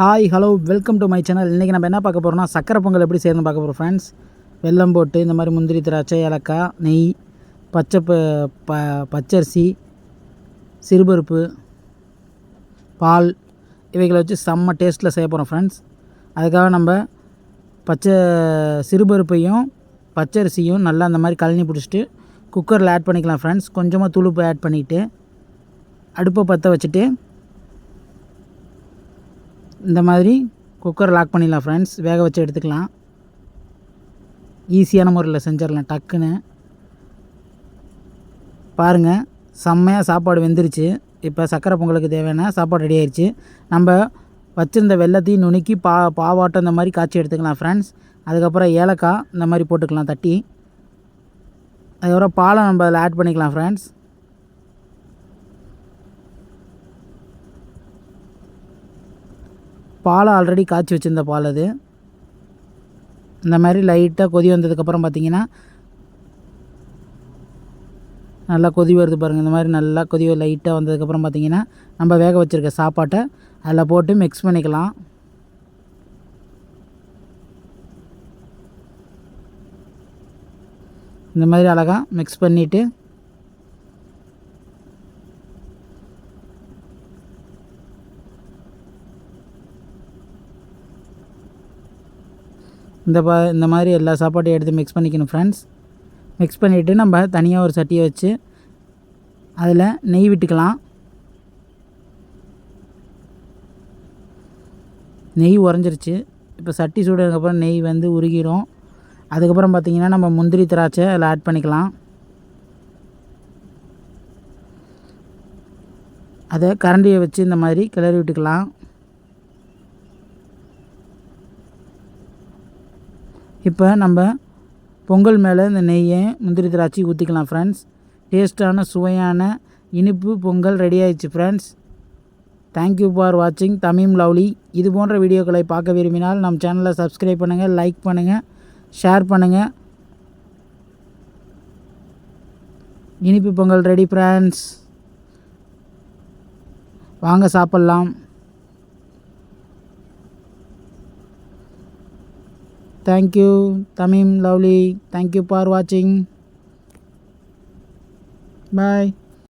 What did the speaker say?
Hi hello welcome to my channel இன்றைக்கி நம்ம என்ன பார்க்க போகிறோம்னா சக்கரை பொங்கல் எப்படி செய்யணும்னு பார்க்க போகிறோம் ஃப்ரெண்ட்ஸ் வெல்லம் போட்டு இந்த மாதிரி முந்திரி திராட்சை ஏலக்காய் நெய் பச்சை ப ப பச்சரிசி சிறுபருப்பு பால் இவைகளை வச்சு செம்ம டேஸ்ட்டில் செய்ய போகிறோம் ஃப்ரெண்ட்ஸ் அதுக்காக நம்ம பச்சை சிறுபருப்பையும் பச்சரிசியும் நல்லா அந்த மாதிரி கழனி பிடிச்சிட்டு குக்கரில் ஆட் பண்ணிக்கலாம் ஃப்ரெண்ட்ஸ் கொஞ்சமாக துளுப்பு ஆட் பண்ணிவிட்டு அடுப்பை பற்ற வச்சுட்டு இந்த மாதிரி குக்கர் லாக் பண்ணிடலாம் ஃப்ரெண்ட்ஸ் வேக வச்சு எடுத்துக்கலாம் ஈஸியான முறையில் செஞ்சிடலாம் டக்குன்னு பாருங்கள் செம்மையாக சாப்பாடு வெந்துருச்சு இப்போ சக்கரை பொங்கலுக்கு தேவையான சாப்பாடு ரெடி ஆயிடுச்சு நம்ம வச்சுருந்த வெள்ளத்தையும் நுணுக்கி பா பாவாட்டம் இந்த மாதிரி காய்ச்சி எடுத்துக்கலாம் ஃப்ரெண்ட்ஸ் அதுக்கப்புறம் ஏலக்காய் இந்த மாதிரி போட்டுக்கலாம் தட்டி அதுக்கப்புறம் பாலை நம்ம அதில் ஆட் பண்ணிக்கலாம் ஃப்ரெண்ட்ஸ் பால் ஆல்ரெடி காய்ச்சி வச்சுருந்த பால் அது இந்த மாதிரி லைட்டாக கொதி வந்ததுக்கப்புறம் பார்த்திங்கன்னா நல்லா கொதி வருது பாருங்கள் இந்த மாதிரி நல்லா கொதி லைட்டாக வந்ததுக்கப்புறம் பார்த்திங்கன்னா நம்ம வேக வச்சுருக்க சாப்பாட்டை அதில் போட்டு மிக்ஸ் பண்ணிக்கலாம் இந்த மாதிரி அழகாக மிக்ஸ் பண்ணிவிட்டு இந்த பா இந்த மாதிரி எல்லா சாப்பாட்டையும் எடுத்து மிக்ஸ் பண்ணிக்கணும் ஃப்ரெண்ட்ஸ் மிக்ஸ் பண்ணிவிட்டு நம்ம தனியாக ஒரு சட்டியை வச்சு அதில் நெய் விட்டுக்கலாம் நெய் உறைஞ்சிருச்சு இப்போ சட்டி சூடுனதுக்கப்புறம் நெய் வந்து உருகிடும் அதுக்கப்புறம் பார்த்திங்கன்னா நம்ம முந்திரி திராட்சை அதில் ஆட் பண்ணிக்கலாம் அதை கரண்டியை வச்சு இந்த மாதிரி கிளறி விட்டுக்கலாம் இப்போ நம்ம பொங்கல் மேலே இந்த நெய்யை முந்திரி திராட்சை ஊற்றிக்கலாம் ஃப்ரெண்ட்ஸ் டேஸ்ட்டான சுவையான இனிப்பு பொங்கல் ரெடி ஆயிடுச்சு ஃப்ரெண்ட்ஸ் தேங்க்யூ ஃபார் வாட்சிங் தமிம் லவ்லி இது போன்ற வீடியோக்களை பார்க்க விரும்பினால் நம் சேனலை சப்ஸ்கிரைப் பண்ணுங்கள் லைக் பண்ணுங்கள் ஷேர் பண்ணுங்கள் இனிப்பு பொங்கல் ரெடி ஃப்ரெண்ட்ஸ் வாங்க சாப்பிட்லாம் Thank you, Tamim, lovely. Thank you for watching. Bye.